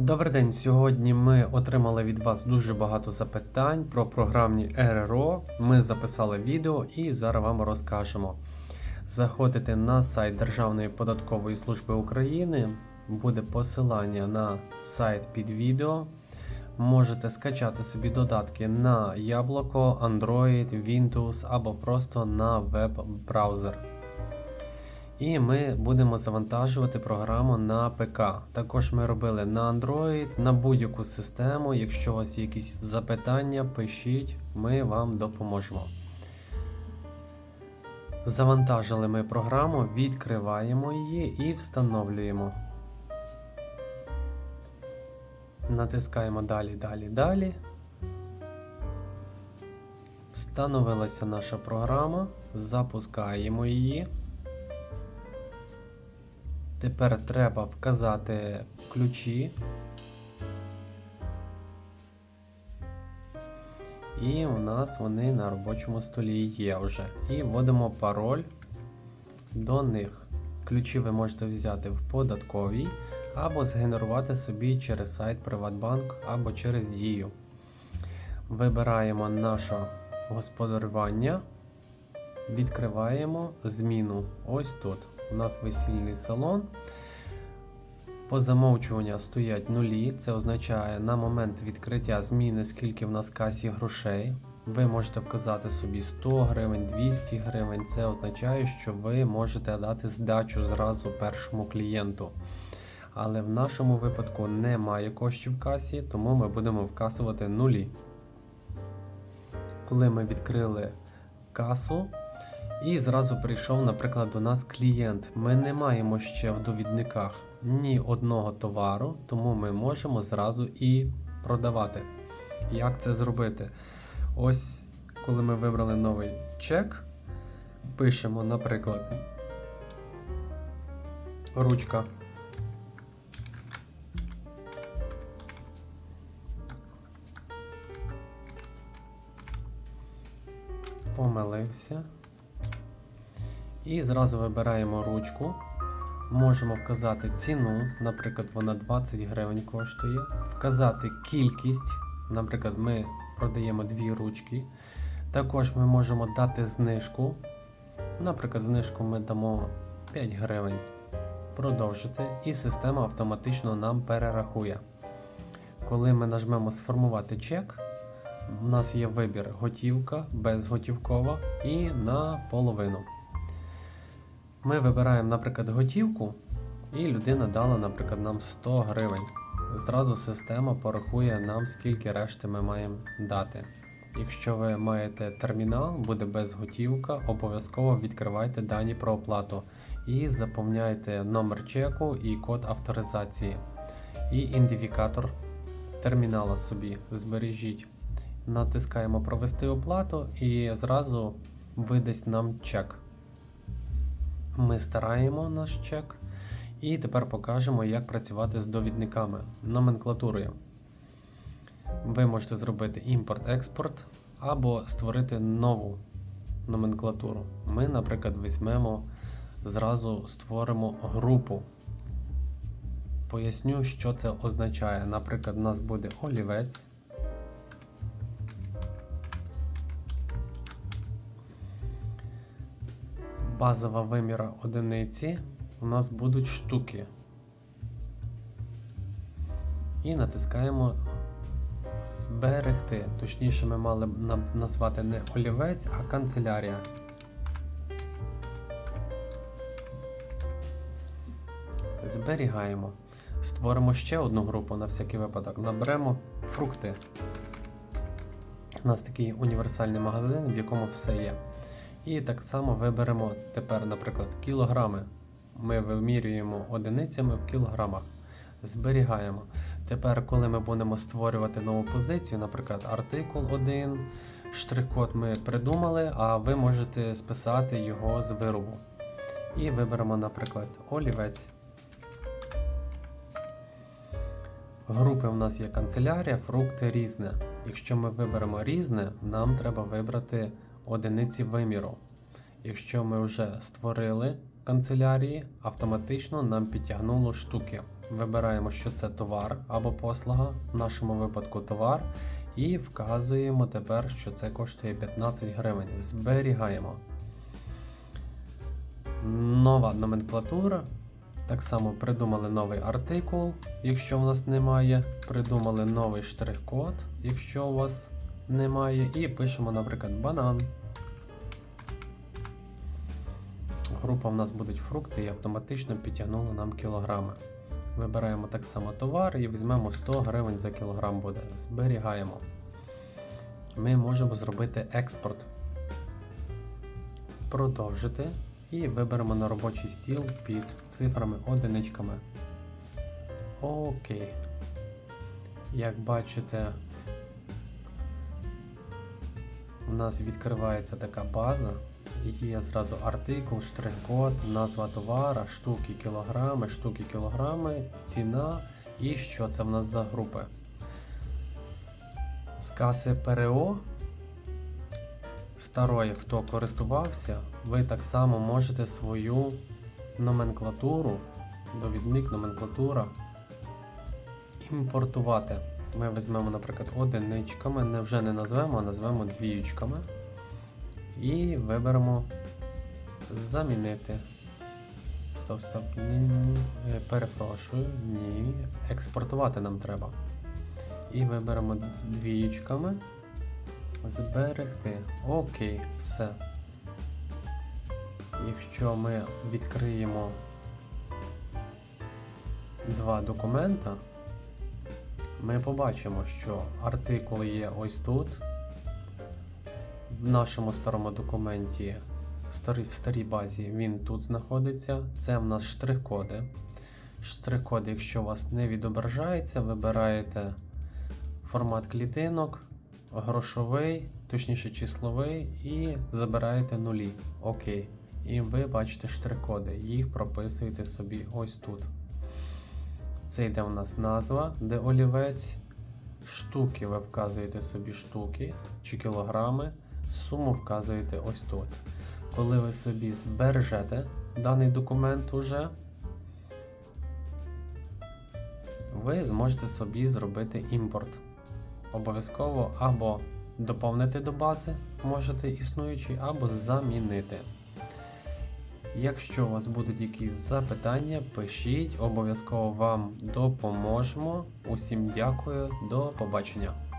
Добрий день. Сьогодні ми отримали від вас дуже багато запитань про програмні РРО. Ми записали відео і зараз вам розкажемо. Заходите на сайт Державної податкової служби України, буде посилання на сайт під відео. Можете скачати собі додатки на Яблуко, Android, Windows або просто на веб-браузер. І ми будемо завантажувати програму на ПК. Також ми робили на Android, на будь-яку систему. Якщо у вас є якісь запитання, пишіть, ми вам допоможемо. Завантажили ми програму, відкриваємо її і встановлюємо. Натискаємо далі, далі, далі. Встановилася наша програма, запускаємо її. Тепер треба вказати ключі. І у нас вони на робочому столі є вже. І вводимо пароль до них. Ключі ви можете взяти в податковій або згенерувати собі через сайт Приватбанк або через Дію. Вибираємо наше господарювання, відкриваємо зміну ось тут. У нас весільний салон. По замовчуванню стоять нулі. Це означає на момент відкриття зміни, скільки в нас касі грошей. Ви можете вказати собі 100 гривень, 200 гривень. Це означає, що ви можете дати здачу зразу першому клієнту. Але в нашому випадку немає коштів в касі, тому ми будемо вкасувати нулі. Коли ми відкрили касу, і зразу прийшов, наприклад, до нас клієнт. Ми не маємо ще в довідниках ні одного товару, тому ми можемо зразу і продавати. Як це зробити? Ось, коли ми вибрали новий чек, пишемо, наприклад, ручка. Помилився. І зразу вибираємо ручку. Можемо вказати ціну, наприклад, вона 20 гривень коштує. Вказати кількість, наприклад, ми продаємо дві ручки. Також ми можемо дати знижку. Наприклад, знижку ми дамо 5 гривень. Продовжити, і система автоматично нам перерахує. Коли ми нажмемо Сформувати чек, у нас є вибір готівка, безготівкова і на половину. Ми вибираємо, наприклад, готівку, і людина дала, наприклад, нам 100 гривень. Зразу система порахує нам, скільки решти ми маємо дати. Якщо ви маєте термінал, буде безготівка, обов'язково відкривайте дані про оплату і заповняйте номер чеку і код авторизації. І ідентифікатор термінала собі збережіть. Натискаємо Провести оплату і зразу видасть нам чек. Ми стараємо наш чек. І тепер покажемо, як працювати з довідниками, номенклатурою. Ви можете зробити імпорт-експорт або створити нову номенклатуру. Ми, наприклад, візьмемо, зразу створимо групу. Поясню, що це означає. Наприклад, у нас буде олівець. Базова виміра одиниці у нас будуть штуки. І натискаємо зберегти. Точніше, ми мали б назвати не олівець, а канцелярія. Зберігаємо. Створимо ще одну групу на всякий випадок. Наберемо фрукти. У нас такий універсальний магазин, в якому все є. І так само виберемо тепер, наприклад, кілограми. Ми вимірюємо одиницями в кілограмах. Зберігаємо. Тепер, коли ми будемо створювати нову позицію, наприклад, артикул 1, штрих-код ми придумали, а ви можете списати його з виробу. І виберемо, наприклад, олівець. Групи у нас є канцелярія, фрукти різне. Якщо ми виберемо різне, нам треба вибрати одиниці виміру. Якщо ми вже створили канцелярії, автоматично нам підтягнуло штуки. вибираємо, що це товар або послуга, в нашому випадку товар, і вказуємо тепер, що це коштує 15 гривень. Зберігаємо. Нова номенклатура. Так само придумали новий артикул, якщо в нас немає. Придумали новий штрих-код, якщо у вас немає. І пишемо, наприклад, банан. Група в нас будуть фрукти і автоматично підтягнула нам кілограми. Вибираємо так само товар і візьмемо 100 гривень за кілограм буде. Зберігаємо. Ми можемо зробити експорт. Продовжити. І виберемо на робочий стіл під цифрами одиничками. Окей. Як бачите, у нас відкривається така база. Є зразу артикул, штрих-код, назва товара, штуки, кілограми, штуки, кілограми, ціна і що це в нас за групи. З каси ПРО старої, хто користувався, ви так само можете свою номенклатуру, довідник, номенклатура імпортувати. Ми візьмемо, наприклад, одиничками, не вже не назвемо, а назвемо двіючками. І виберемо замінити. Стоп, стоп, ні, е, перепрошую, ні. Експортувати нам треба. І виберемо двіючками. Зберегти. Окей, все. Якщо ми відкриємо два документа, ми побачимо, що артикул є ось тут. В нашому старому документі, в старій, в старій базі, він тут знаходиться. Це в нас штрих-коди. Штрих-код, якщо у вас не відображається, вибираєте формат клітинок, грошовий, точніше числовий, і забираєте нулі. Окей. І ви бачите штрих-коди. Їх прописуєте собі ось тут. Це йде у нас назва, де олівець. Штуки ви вказуєте собі штуки чи кілограми. Суму вказуєте ось тут. Коли ви собі збережете даний документ уже, ви зможете собі зробити імпорт. Обов'язково або доповнити до бази, можете існуючий, або замінити. Якщо у вас будуть якісь запитання, пишіть, обов'язково вам допоможемо. Усім дякую, до побачення.